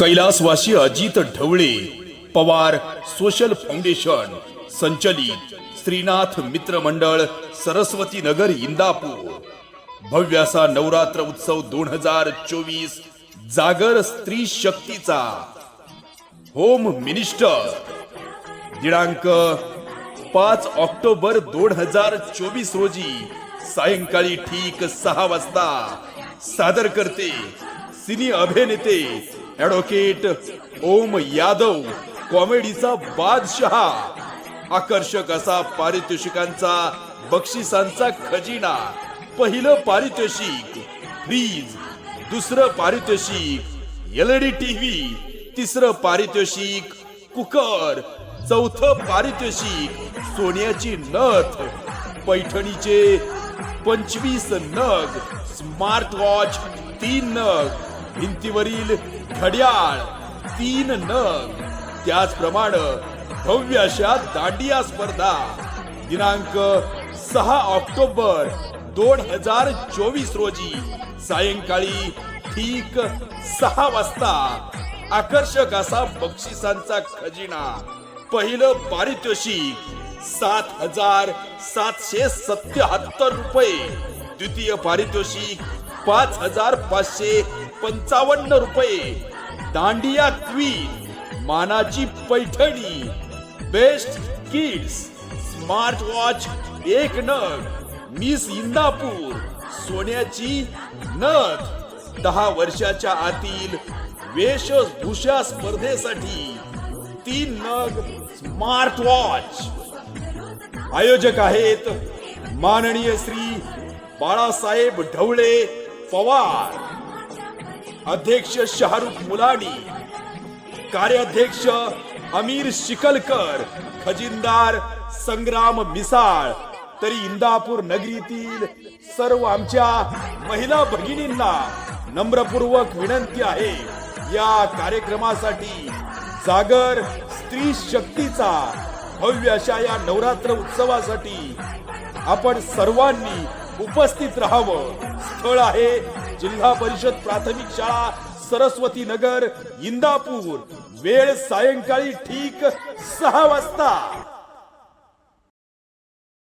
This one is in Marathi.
कैलासवासी अजित ढवळे पवार सोशल फाउंडेशन संचलित श्रीनाथ मित्र मंडळ सरस्वती नगर इंदापूर. भव्यासा नवरात्र उत्सव दोन हजार चोवीस जागर स्त्री शक्तीचा. Home minister. दिनांक पाच ऑक्टोबर दोन हजार चोवीस रोजी सायंकाळी ठीक सहा वाजता सादर करते सिनी अभिनेते ऍडव्होकेट ओम यादव कॉमेडीचा बादशहा. आकर्षक असा पारितोषिकांचा बक्षिसांचा खजिना. पहिलं पारितोषिक फ्रीज दुसरं पारितोषिक एलईडी टीव्ही तिसरं पारितोषिक कुकर. चौथं पारितोषिक सोन्याची नथ. पैठणीचे पंचवीस नग. स्मार्ट वॉच तीन नग. भिंतीवरील घड्याळ तीन नग त्याचप्रमाणे भव्य अशा दांडिया स्पर्धा. दिनांक सहा ऑक्टोबर दोन हजार चोवीस रोजी सायंकाळी ठीक सहा वाजता आकर्षक असा बक्षिसांचा खजिना पहिलं पारितोषिक सात हजार सातशे सत्याहत्तर रुपये द्वितीय पारितोषिक पाच हजार पाचशे पंचावन्न रुपये. दांडिया क्वीन मानाची Paithani best kids smart watch एक नग मिस इंदापूर सोन्याची नथ. दहा वर्षाच्या आतील वेशभूषा स्पर्धेसाठी तीन नग स्मार्ट वॉच. आयोजक आहेत माननीय श्री बाळासाहेब ढवळे पवार. अध्यक्ष शाहरुख मुलानी कार्याध्यक्ष अमीर शिकलकर खजिनदार संग्राम मिसाळ तरी इंदापूर नगरीतील सर्व आमच्या महिला भगिनींना नम्रपूर्वक विनंती आहे या कार्यक्रमासाठी जागर स्त्री शक्तीचा भव्य अशा या नवरात्र उत्सवासाठी आपण सर्वांनी उपस्थित राहावं. स्थळ आहे जिल्हा परिषद प्राथमिक शाळा सरस्वती नगर इंदापूर. वेळ सायंकाळी ठीक सहा वाजता.